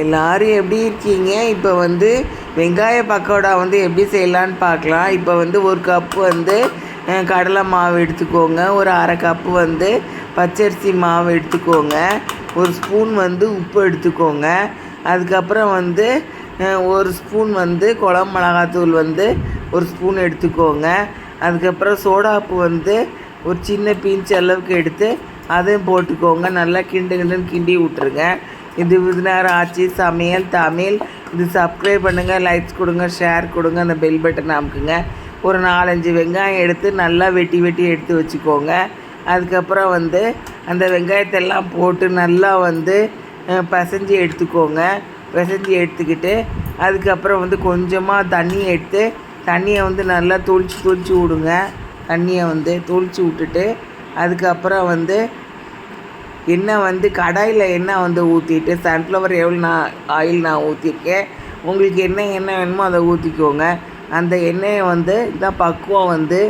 எல்லாரும் எப்படி இருக்கீங்க? இப்போ வந்து வெங்காய பக்கோடா வந்து எப்படி செய்யலான்னு பார்க்கலாம். இப்போ வந்து ஒரு கப்பு வந்து கடலை மாவு எடுத்துக்கோங்க. ஒரு அரை கப்பு வந்து பச்சரிசி மாவு எடுத்துக்கோங்க. ஒரு ஸ்பூன் வந்து உப்பு எடுத்துக்கோங்க. அதுக்கப்புறம் வந்து ஒரு ஸ்பூன் வந்து குழம்பு மிளகாத்தூள் வந்து ஒரு ஸ்பூன் எடுத்துக்கோங்க. அதுக்கப்புறம் சோடாப்பு வந்து ஒரு சின்ன பீன்ச் அளவுக்கு எடுத்து அதையும் போட்டுக்கோங்க. நல்லா கிண்டு கிண்டுன்னு கிண்டி விட்ருங்க இது விருதுநகர் ஆட்சி சமையல் தமிழ். இது சப்ஸ்கிரைப் பண்ணுங்கள் லைக்ஸ் கொடுங்க ஷேர் கொடுங்க அந்த பெல் பட்டன் அமுக்குங்க. ஒரு நாலஞ்சு வெங்காயம் எடுத்து நல்லா வெட்டி வெட்டி எடுத்து வச்சுக்கோங்க. அதுக்கப்புறம் வந்து அந்த வெங்காயத்தெல்லாம் போட்டு நல்லா வந்து அஹ், பிசைஞ்சு எடுத்துக்கோங்க. பிசைஞ்சு எடுத்துக்கிட்டு அதுக்கப்புறம் வந்து கொஞ்சமாக தண்ணி எடுத்து தண்ணியை வந்து நல்லா தொளிச்சு தொளிச்சு விடுங்க. தண்ணியை வந்து தொளிச்சு விட்டுட்டு அதுக்கப்புறம் வந்து எண்ணெய் வந்து கடாயில் எண்ணெய் வந்து ஊற்றிட்டு சன்ஃப்ளவர் எவ்வளோ நான் ஆயில் நான் ஊற்றிருக்கேன் உங்களுக்கு என்ன எண்ணெய் வேணுமோ அதை ஊற்றிக்கோங்க அந்த எண்ணெயை வந்து இதான் பக்குவம் வந்து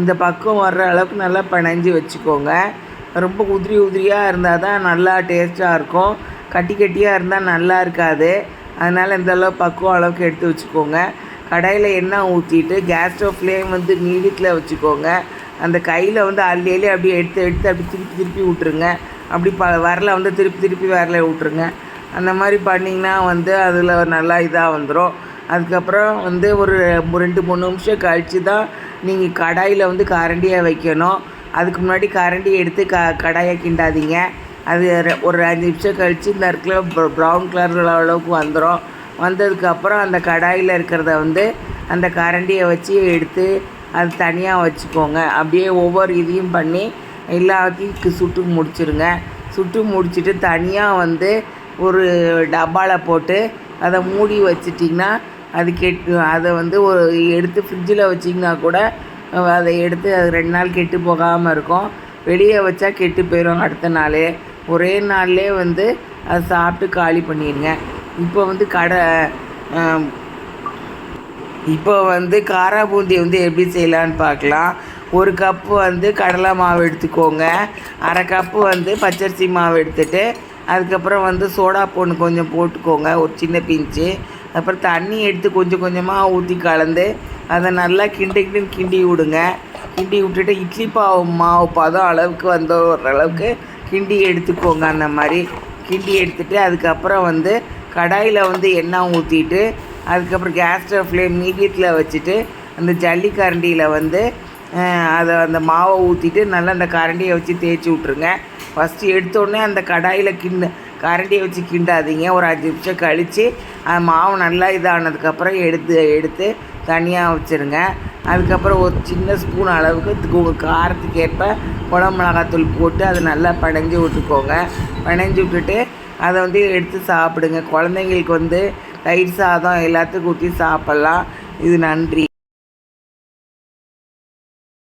இந்த பக்குவம் வர்ற அளவுக்கு நல்லா பிணைஞ்சு வச்சுக்கோங்க. ரொம்ப உதிரி உதிரியாக இருந்தால் தான் நல்லா டேஸ்ட்டாக இருக்கும். கட்டி கட்டியாக இருந்தால் நல்லா இருக்காது. அதனால் இந்த அளவு பக்குவம் அளவுக்கு எடுத்து வச்சுக்கோங்க. கடாயில் எண்ணெய் ஊற்றிட்டு கேஸ் ஸ்டவ் ஃப்ளேம் வந்து மீடியத்தில் வச்சுக்கோங்க. அந்த கையில் வந்து அள்ளி அள்ளி அப்படியே எடுத்து எடுத்து அப்படி திருப்பி திருப்பி விட்ருங்க அப்படி ப வரல வந்து திருப்பி திருப்பி வரல விட்ருங்க அந்த மாதிரி பண்ணிங்கன்னா வந்து அதில் நல்லா இதாக வந்துடும் அதுக்கப்புறம் வந்து ஒரு ரெண்டு மூணு நிமிஷம் கழித்து தான் நீங்கள் கடாயில் வந்து கரண்டியை வைக்கணும். அதுக்கு முன்னாடி கரண்டி எடுத்து க கடாயை கிண்டாதீங்க. அது ஒரு அஞ்சு நிமிஷம் கழித்து இந்த இடத்துல ப்ரௌன் கலர் அளவுக்கு வந்துடும் வந்ததுக்கப்புறம் அந்த கடாயில் இருக்கிறத வந்து அந்த கரண்டியை வச்சு எடுத்து அது தனியாக வச்சுக்கோங்க. அப்படியே ஒவ்வொரு இதையும் பண்ணி எல்லாத்தையும் சுட்டு முடிச்சிருங்க. சுட்டு முடிச்சுட்டு தனியாக வந்து ஒரு டப்பாவில் போட்டு அதை மூடி வச்சிட்டிங்கன்னா அது கெட்டு அதை வந்து ஒரு எடுத்து ஃப்ரிட்ஜில் வச்சிங்கன்னா கூட அதை எடுத்து அது ரெண்டு நாள் கெட்டு போகாமல் இருக்கும். வெளியே வச்சா கெட்டு போயிடும் அடுத்த நாள். ஒரே நாள்லே வந்து அதை சாப்பிட்டு காலி பண்ணிடுங்க. இப்போ வந்து கடை இப்போ வந்து காரா பூந்தி வந்து எப்படி செய்யலான்னு பார்க்கலாம். ஒரு கப்பு வந்து கடலை மாவு எடுத்துக்கோங்க. அரை கப்பு வந்து பச்சரிசி மாவு எடுத்துகிட்டு அதுக்கப்புறம் வந்து சோடா பொண்ணு கொஞ்சம் போட்டுக்கோங்க ஒரு சின்ன பிஞ்சு. அப்புறம் தண்ணி எடுத்து கொஞ்சம் கொஞ்சமாக ஊற்றி கலந்து அதை நல்லா கிண்டி கிண்டி கிண்டி விடுங்க. கிண்டி விட்டுட்டு இட்லி பாவு மாவு பதம் அளவுக்கு வந்த ஓரளவுக்கு கிண்டி எடுத்துக்கோங்க அந்த மாதிரி. கிண்டி எடுத்துட்டு அதுக்கப்புறம் வந்து கடாயில் வந்து எண்ணெய் ஊற்றிட்டு அதுக்கப்புறம் கேஸ் ஸ்டவ் ஃப்ளேம் மீடியத்தில் வச்சுட்டு அந்த ஜல்லி கரண்டியில் வந்து அதை அந்த மாவை ஊற்றிட்டு நல்லா அந்த கரண்டியை வச்சு தேய்ச்சி விட்ருங்க ஃபஸ்ட்டு எடுத்தோடனே அந்த கடாயில் கிண்டு கரண்டியை வச்சு கிண்டாதீங்க. ஒரு அஞ்சு நிமிஷம் கழித்து அந்த மாவு நல்லா இதானதுக்கப்புறம் எடுத்து எடுத்து தனியாக வச்சுருங்க. அதுக்கப்புறம் ஒரு சின்ன ஸ்பூன் அளவுக்கு உங்கள் காரத்துக்கு ஏற்ப குழம்பு மிளகாத்தூள் போட்டு அதை நல்லா பிணைஞ்சு விட்டுக்கோங்க. பிணைஞ்சு விட்டுட்டு அதை வந்து எடுத்து சாப்பிடுங்க. குழந்தைங்களுக்கு வந்து தயிர் சாதம் எல்லாத்துக்கும் ஊற்றி சாப்பிட்லாம். இது நன்றி.